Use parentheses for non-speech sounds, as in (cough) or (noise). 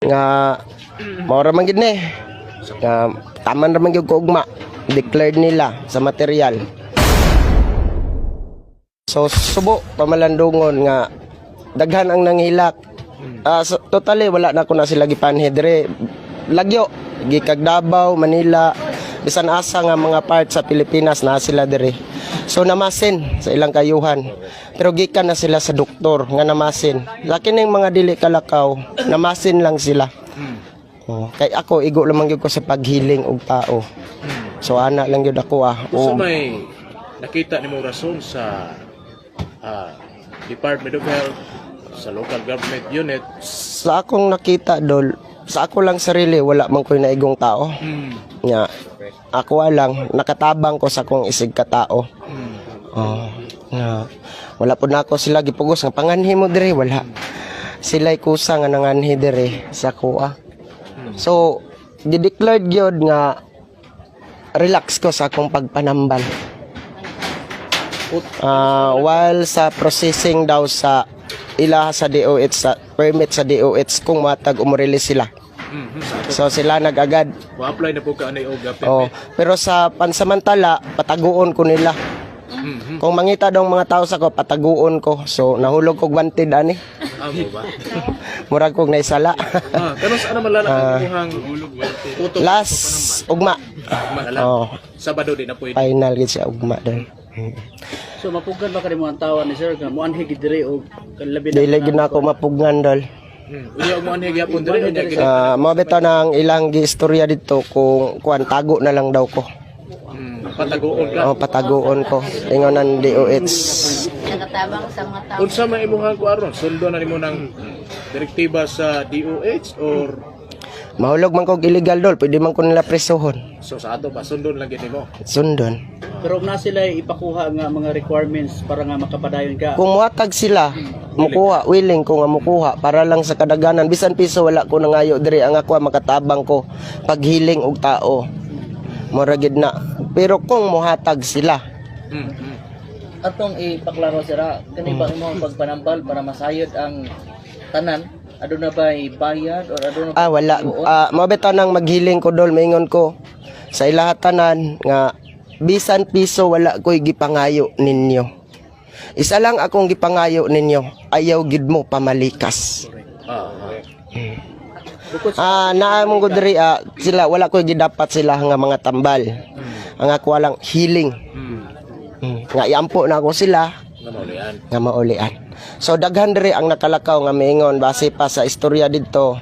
nga mao man gid ni. Nga taman ra man gyud ko declared nila sa material. So subo pamalandungon nga daghan ang nanghilak Ah, so, totally wala na ko na sila gipanhi dire lagyo gikag Davao Manila bisan asa nga mga part sa Pilipinas na sila dire so namasin sa ilang kayuhan. Pero gikan na sila sa doktor nga namasin. Laki ning mga dili kalakaw namasin lang sila. Oh, kay ako igo lamang gyud ko sa paghiling og tao. So ana lang gyud ako ah. So Oh, may nakita ni mo rason sa ah, Department of Health, sa local government unit. sa akong nakita dol sa ako lang sarili wala man ko'y naigong tao Hmm. nga ako lang nakatabang ko sa kong isig ka tao Hmm. oh nga wala po na ako sila gipugos nga panganhi mo dire wala sila'y kusa nga nanganhi dire sa kuha so gideclared gyud nga relax ko sa akong pagpanambal Ah, while sa processing daw sa ila sa DOH sa permit sa DOH kung matag umurelease sila. So sila nag-agad apply na po ka na OGA Oh, pero sa pansamantala, pataguon ko nila. Hmm. Kung mangita daw mga tao sa ko, pataguon ko. So, nahulog kog wanted ani. Amo ba? (laughs) Murag kog naisala. ah, kanos ano malala ang imuhang tutok Last ugma. malala. Oh, Sabado din na pwede. final gid siya ugma doon. So mapugan ba kani mo ang tawa ni sir nga mo anhi gid diri og labi na Dili gid na ako mapugnan dol. Unya mo ani gyapon gid. Ah, mo bitaw ng ilang giistorya dito kung kuan tago na lang daw ko. Hmm. Pataguon ka. Oh, pataguon ko. Ingon ng DOH. nakatabang sa mga tao. Unsa may imuhang kuaron? Sundo na nimo ng direktiba sa DOH or Mahulog man kog illegal dol, pwede man ko nila presohon. so sa ato pa sundon lang gid nimo. Sundon. Pero og na sila ipakuha nga mga requirements para nga makapadayon ka. Kung muhatag sila, mukuha, willing ko nga mukuha para lang sa kadaganan. Bisan piso wala ko nangayo diri ang ako makatabang ko paghiling og tao. Mura gid na. Pero kung muhatag sila, Hmm. hmm. atong ipaklaro sira kani ba imo pagpanambal para masayod ang tanan aduna ba bayad or aduna ah wala ah mo bitaw nang maghiling ko dol maingon ko sa ilaha tanan nga bisan piso wala ko'y gipangayo ninyo. Isa lang akong gipangayo ninyo, ayaw gid mo pamalikas. Ah. naa mong gudri ah, sila wala ko gidapat sila nga mga tambal. Ang ako walang healing. Hmm. Hmm. Nga iampo na ako sila Nga maulian. nga maulian. So daghan diri ang nakalakaw nga miingon base pa sa istorya didto